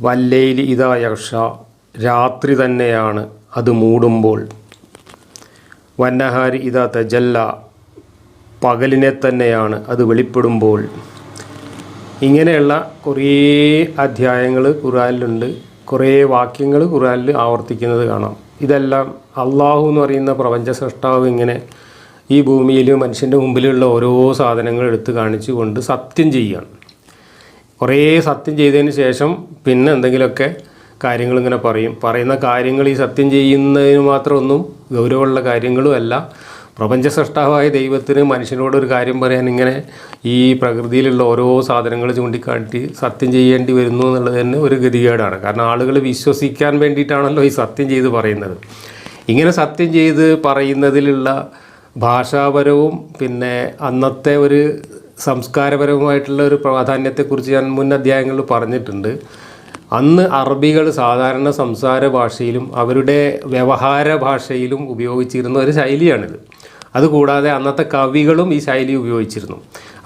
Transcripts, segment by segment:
വല്ലയിലി ഇതാ യക്ഷ രാത്രി തന്നെയാണ് അത് മൂടുമ്പോൾ. വന്നഹാരി ഇതാ തജല്ല പകലിനെ തന്നെയാണ് അത് വെളിപ്പെടുമ്പോൾ. ഇങ്ങനെയുള്ള കുറേ അധ്യായങ്ങൾ ഖുറാനിലുണ്ട് കുറേ വാക്യങ്ങൾ ഖുറാനിൽ ആവർത്തിക്കുന്നത് കാണാം. ഇതെല്ലാം അള്ളാഹു എന്ന് പറയുന്ന പ്രപഞ്ച സൃഷ്ടാവ് ഇങ്ങനെ ഈ ഭൂമിയിൽ മനുഷ്യന്റെ മുമ്പിലുള്ള ഓരോ സാധനങ്ങൾ എടുത്ത് കാണിച്ചുകൊണ്ട് സത്യം ചെയ്യുകയാണ്. കുറേ സത്യം ചെയ്തതിന് ശേഷം പിന്നെ എന്തെങ്കിലുമൊക്കെ കാര്യങ്ങൾ ഇങ്ങനെ പറയും. പറയുന്ന കാര്യങ്ങൾ ഈ സത്യം ചെയ്യുന്നതിന് മാത്രമൊന്നും ഗൗരവമുള്ള കാര്യങ്ങളുമല്ല പ്രപഞ്ച സൃഷ്ടാവായ ദൈവത്തിന് മനുഷ്യനോട് ഒരു കാര്യം പറയാൻ ഇങ്ങനെ ഈ പ്രകൃതിയിലുള്ള ഓരോ സാധനങ്ങൾ ചൂണ്ടിക്കാട്ടി സത്യം ചെയ്യേണ്ടി വരുന്നു എന്നുള്ളത് തന്നെ ഒരു ഗതികേടാണ്. കാരണം ആളുകൾ വിശ്വസിക്കാൻ വേണ്ടിയിട്ടാണല്ലോ ഈ സത്യം ചെയ്ത് പറയുന്നത്. ഇങ്ങനെ സത്യം ചെയ്ത് പറയുന്നതിലുള്ള ഭാഷാപരവും പിന്നെ അന്നത്തെ ഒരു സംസ്കാരപരവുമായിട്ടുള്ള ഒരു പ്രാധാന്യത്തെക്കുറിച്ച് ഞാൻ മുൻ അധ്യായങ്ങളിൽ പറഞ്ഞിട്ടുണ്ട്. അന്ന് അറബികൾ സാധാരണ സംസാര ഭാഷയിലും അവരുടെ വ്യവഹാര ഭാഷയിലും ഉപയോഗിച്ചിരുന്ന ഒരു ശൈലിയാണിത്. അതുകൂടാതെ അന്നത്തെ കവികളും ഈ ശൈലി ഉപയോഗിച്ചിരുന്നു.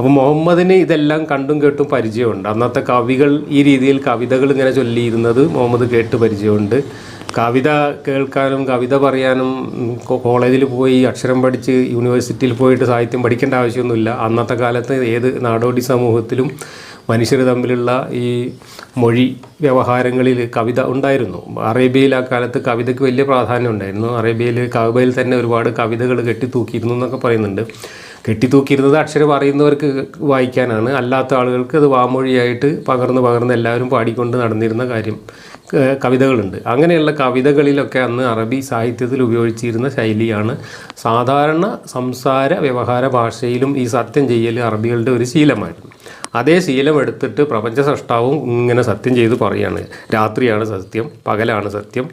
അപ്പോൾ മുഹമ്മദിന് ഇതെല്ലാം കണ്ടും കേട്ടും പരിചയമുണ്ട്. അന്നത്തെ കവികൾ ഈ രീതിയിൽ കവിതകൾ ഇങ്ങനെ ചൊല്ലിയിരുന്നത് മുഹമ്മദ് കേട്ട് പരിചയമുണ്ട്. കവിത കേൾക്കാനും കവിത പറയാനും കോളേജിൽ പോയി അക്ഷരം പഠിച്ച് യൂണിവേഴ്സിറ്റിയിൽ പോയിട്ട് സാഹിത്യം പഠിക്കേണ്ട ആവശ്യമൊന്നുമില്ല. അന്നത്തെ കാലത്ത് ഏത് നാടോടി സമൂഹത്തിലും മനുഷ്യർ തമ്മിലുള്ള ഈ മൊഴി വ്യവഹാരങ്ങളിൽ കവിത ഉണ്ടായിരുന്നു. അറേബ്യയിൽ ആ കാലത്ത് കവിതയ്ക്ക് വലിയ പ്രാധാന്യം ഉണ്ടായിരുന്നു. അറേബ്യയിൽ കവബയിൽ തന്നെ ഒരുപാട് കവിതകൾ കെട്ടിത്തൂക്കിയിരുന്നു എന്നൊക്കെ പറയുന്നുണ്ട്. കെട്ടിത്തൂക്കിയിരുന്നത് അക്ഷരം അറിയുന്നവർക്ക് വായിക്കാനാണ്. അല്ലാത്ത ആളുകൾക്ക് അത് വാമൊഴിയായിട്ട് പകർന്ന് പകർന്ന് എല്ലാവരും പാടിക്കൊണ്ട് നടന്നിരുന്ന കാര്യം കവിതകളുണ്ട്. അങ്ങനെയുള്ള കവിതകളിലൊക്കെ അന്ന് അറബി സാഹിത്യത്തിൽ ഉപയോഗിച്ചിരുന്ന ശൈലിയാണ്. സാധാരണ സംസാര വ്യവഹാര ഭാഷയിലും ഈ സത്യം ചെയ്യൽ അറബികളുടെ ഒരു ശീലമായിരുന്നു. അതേ ശീലം എടുത്തിട്ട് പ്രപഞ്ച സൃഷ്ടാവും ഇങ്ങനെ സത്യം ചെയ്ത് പറയാണ് രാത്രിയാണ് സത്യം പകലാണ് സത്യം.